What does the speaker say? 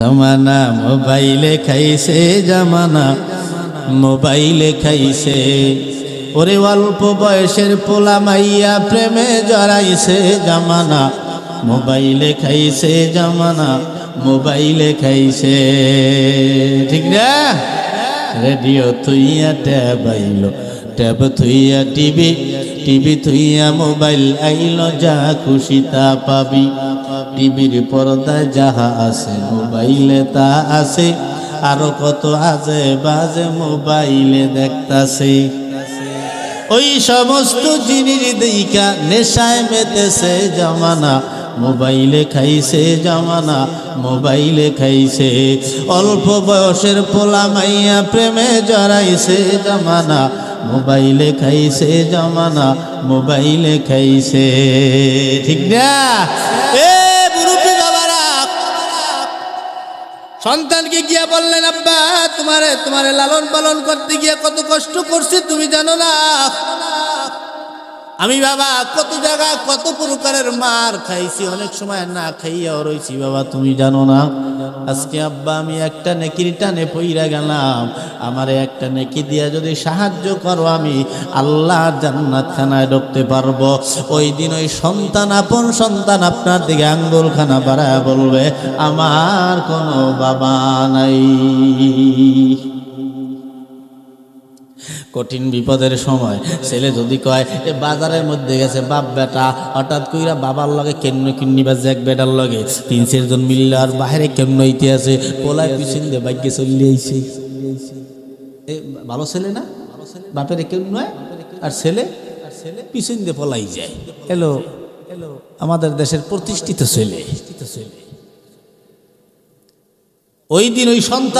জামানা মোবাইলে খাইছে জামানা মোবাইলে খাইছে ওরে অল্প বয়সের পোলা মাইয়া প্রেমে জড়াইছে জামানা মোবাইলে খাইছে জামানা মোবাইলে খাইছে ঠিক না রেডিও থুইয়া ট্যাব আইলো ট্যাব থুইয়া টিভি টিভি থুইয়া মোবাইল আইলো, যা খুশি তা পাবি। টিভির পর্দায় যাহা আছে, মোবাইলে তা আছে। আরও কত আজে বাজে মোবাইলে দেখতাছে। ওই সমস্ত জিনিস দেখা নেশায় মেতেছে জমানা। মোবাইলে খাইছে জামানা, মোবাইলে খাইছে। অল্প বয়সের পোলা মাইয়া প্রেমে জড়াইছে জামানা। মোবাইলে খাইছে জমানা, মোবাইলে খাইছে। ঠিক না? সন্তানকে গিয়া বললেন, আব্বা, তোমারে তোমারে লালন পালন করতে গিয়ে কত কষ্ট করছি, তুমি জানো না? আমি বাবা, কত জায়গা, কত প্রকারের মার খাইছি, অনেক সময় না খাইয়াও রইছি। বাবা, তুমি জানো না, আজকে আব্বা, আমি একটা নেকির টানে পইরা গেলাম। আমারে একটা নেকি দিয়া যদি সাহায্য করো আমি, আল্লাহ জান্নাত খানায় ঢুকতে পারব। ওই দিন ওই সন্তান, আপন সন্তান আপনার দিকে আঙ্গুল খানা বাড়ায় বলবে, আমার কোনো বাবা নাই। কঠিন বিপদের সময়। ছেলে যদি কয়, এ বাজারের মধ্যে গেছে, বাপ বেটা, হঠাৎ কইরা বাবার লগে কেমন কিন্নি বা জ্যাক বেটার লগে? তিন চারজন মিললে আর বাহিরে কেমন হইতে আছে? পোলায় পিছন দিয়ে বাইকে চললে আইছে। এ, ভালো ছেলে না? বাপের কেউ নয় আর ছেলে? আর ছেলে পিছন দিয়ে পলাই যায়। হ্যালো হ্যালো, আমাদের দেশের প্রতিষ্ঠিত ছেলে। ওই দিন ওই সন্তান